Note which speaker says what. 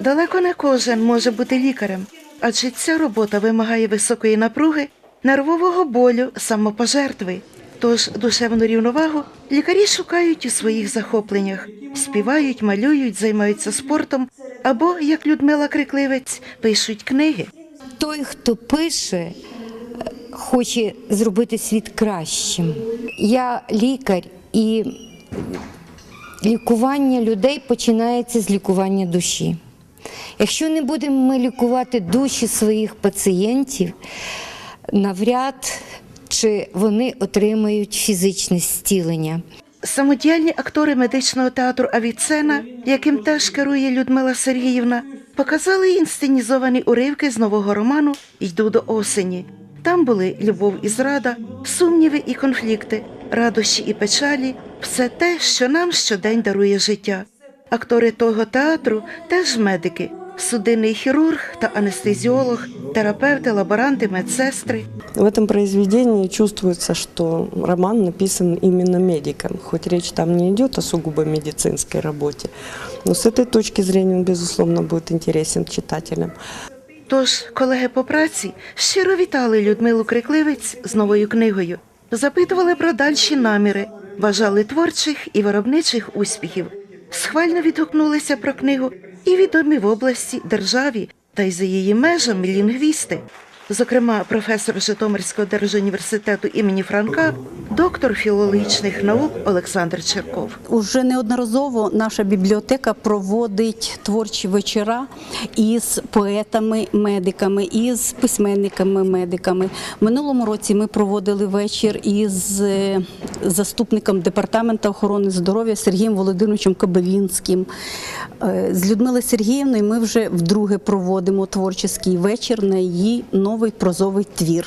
Speaker 1: Далеко не кожен може бути лікарем, адже ця робота вимагає високої напруги, нервового болю, самопожертви. Тож душевну рівновагу лікарі шукають у своїх захопленнях, співають, малюють, займаються спортом або, як Людмила Крикливець, пишуть книги.
Speaker 2: Той, хто пише, хоче зробити світ кращим. Я лікар і лікування людей починається з лікування душі. Якщо не будемо ми лікувати душі своїх пацієнтів, навряд чи вони отримають фізичне зцілення.
Speaker 1: Самодіяльні актори медичного театру Авіцена, яким теж керує Людмила Сергіївна, показали інсценізовані уривки з нового роману Йду до осені. Там були любов і зрада, сумніви і конфлікти, радощі і печалі, все те, що нам щодень дарує життя. Актори того театру теж медики, судинний хірург та анестезіолог, терапевти, лаборанти, медсестри.
Speaker 3: В этом произведении чувствуется, что роман написан именно медиком, хоть речь там не идет о сугубо медицинской работе. Но с этой точки зрения он, безусловно, будет интересен читателям.
Speaker 1: Тож колеги по праці щиро вітали Людмилу Крикливець з новою книгою, запитували про дальші наміри, бажали творчих і виробничих успіхів. Схвально відгукнулися про книгу і відомі в області, державі та й за її межами лінгвісти. Зокрема, професор Житомирського держуніверситету імені Франка, доктор філологічних наук Олександр Черков.
Speaker 4: Уже неодноразово наша бібліотека проводить творчі вечора із поетами-медиками, із письменниками-медиками. Минулому році ми проводили вечір із е, заступником департаменту охорони здоров'я Сергієм Володимировичем Кабелінським. Е, З Людмилою Сергіївною ми вже вдруге проводимо творчий вечір на її новий прозовий твір.